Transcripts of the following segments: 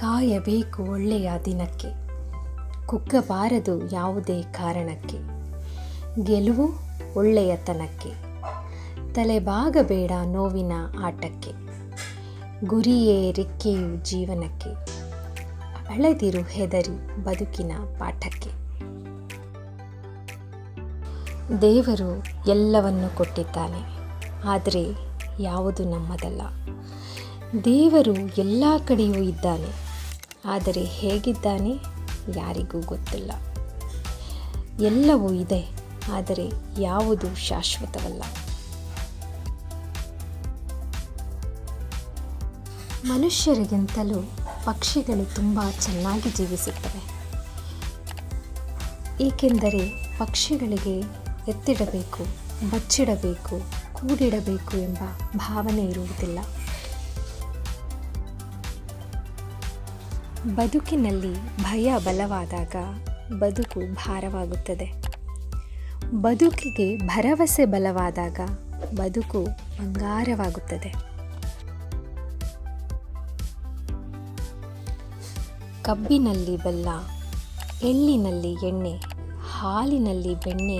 ಕಾಯಬೇಕು ಒಳ್ಳೆಯ ದಿನಕ್ಕೆ. ಕುಗ್ಗಬಾರದು ಯಾವುದೇ ಕಾರಣಕ್ಕೆ. ಗೆಲುವು ಒಳ್ಳೆಯತನಕ್ಕೆ. ತಲೆಬಾಗಬೇಡ ನೋವಿನ ಆಟಕ್ಕೆ. ಗುರಿಯೇ ರೆಕ್ಕೆಯು ಜೀವನಕ್ಕೆ. ಅಳೆದಿರು ಹೆದರಿ ಬದುಕಿನ ಪಾಠಕ್ಕೆ. ದೇವರು ಎಲ್ಲವನ್ನು ಕೊಟ್ಟಿದ್ದಾನೆ, ಆದರೆ ಯಾವುದು ನಮ್ಮದಲ್ಲ. ದೇವರು ಎಲ್ಲ ಕಡೆಯೂ ಇದ್ದಾನೆ. ಆದರೆ ಹೇಗಿದ್ದಾನೆ ಯಾರಿಗೂ ಗೊತ್ತಿಲ್ಲ. ಎಲ್ಲವೂ ಇದೆ, ಆದರೆ ಯಾವುದು ಶಾಶ್ವತವಲ್ಲ. ಮನುಷ್ಯರಿಗಿಂತಲೂ ಪಕ್ಷಿಗಳು ತುಂಬ ಚೆನ್ನಾಗಿ ಜೀವಿಸುತ್ತವೆ. ಏಕೆಂದರೆ ಪಕ್ಷಿಗಳಿಗೆ ಎತ್ತಿಡಬೇಕು, ಬಚ್ಚಿಡಬೇಕು, ಕೂಡಿಡಬೇಕು ಎಂಬ ಭಾವನೆ ಇರುವುದಿಲ್ಲ. ಬದುಕಿನಲ್ಲಿ ಭಯ ಬಲವಾದಾಗ ಬದುಕು ಭಾರವಾಗುತ್ತದೆ. ಬದುಕಿಗೆ ಭರವಸೆ ಬಲವಾದಾಗ ಬದುಕು ಬಂಗಾರವಾಗುತ್ತದೆ. ಕಬ್ಬಿನಲ್ಲಿ ಬೆಲ್ಲ, ಎಳ್ಳಿನಲ್ಲಿ ಎಣ್ಣೆ, ಹಾಲಿನಲ್ಲಿ ಬೆಣ್ಣೆ,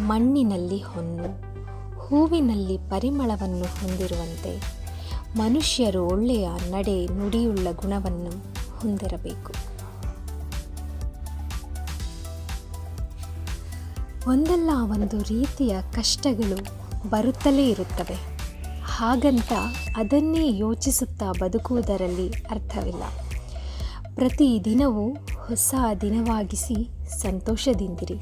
ಮಣ್ಣಿನಲ್ಲಿ ಹೊನ್ನು, ಹೂವಿನಲ್ಲಿ ಪರಿಮಳವನ್ನು ಹೊಂದಿರುವಂತೆ ಮನುಷ್ಯರು ಒಳ್ಳೆಯ ನಡೆ ನುಡಿಯುಳ್ಳ ಗುಣವನ್ನು ಹೊಂದಿರಬೇಕು. ಒಂದಲ್ಲ ಒಂದು ರೀತಿಯ ಕಷ್ಟಗಳು ಬರುತ್ತಲೇ ಇರುತ್ತವೆ. ಹಾಗಂತ ಅದನ್ನೇ ಯೋಚಿಸುತ್ತಾ ಬದುಕುವುದರಲ್ಲಿ ಅರ್ಥವಿಲ್ಲ. ಪ್ರತಿ ದಿನವೂ ಹೊಸ ದಿನವಾಗಿಸಿ ಸಂತೋಷದಿಂದಿರಿ.